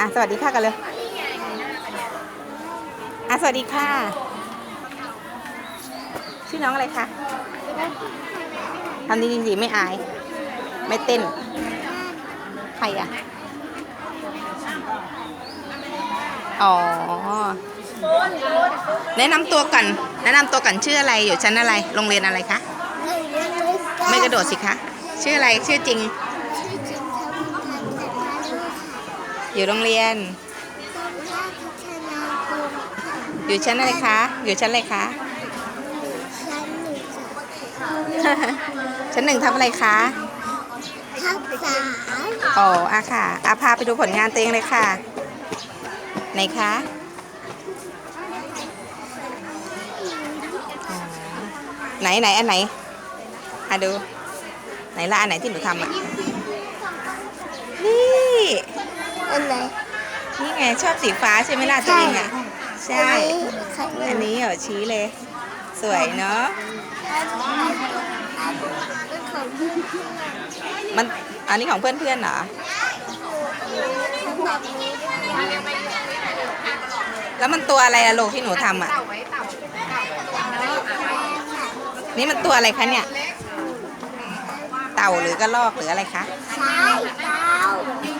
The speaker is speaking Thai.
อะสวัสดีค่ะกันเลยอะสวัสดีค่ะ ชื่อน้องอะไรคะทำดีดีๆไม่อาย ไม่เต้น ใครอะ อ๋อ แนะนำตัวก่อน แนะนำตัวก่อนชื่ออะไร อยู่ชั้นอะไร โรงเรียนอะไรคะ ไม่กระโดดสิคะ ชื่ออะไร ชื่อจริง อยู่โรงเรียนตรงท่าพัฒนาคมค่ะอยู่ชั้นอะไรคะ อยู่ชั้นอะไรคะชั้นหนึ่งค่ะชั้นหนึ่งทำอะไรคะทับสามอ๋ออะค่ะอาพาไปดูผลงานตัวเองเลยค่ะ ไหนคะอ๋อไหนไหนอันไหนอะดู ไหนละอันไหนที่หนูทำอะ นี่อันไหนนี่ไง ชอบสีฟ้าใช่ไหมล่ะตัวเองอะ ใช่ อันอันนี้นี้เหรอชี้เลย สวยเนาะเป็นของเพื่อนมันอันนี้ของเพื่อนๆเหรอๆแบบนี้แล้วมันตัวอะไรอะลูกที่หนูทำอะนี่มันตัวอะไรคะเนี่ย เต่าหรือกระรอกหรืออะไรคะใช่เต่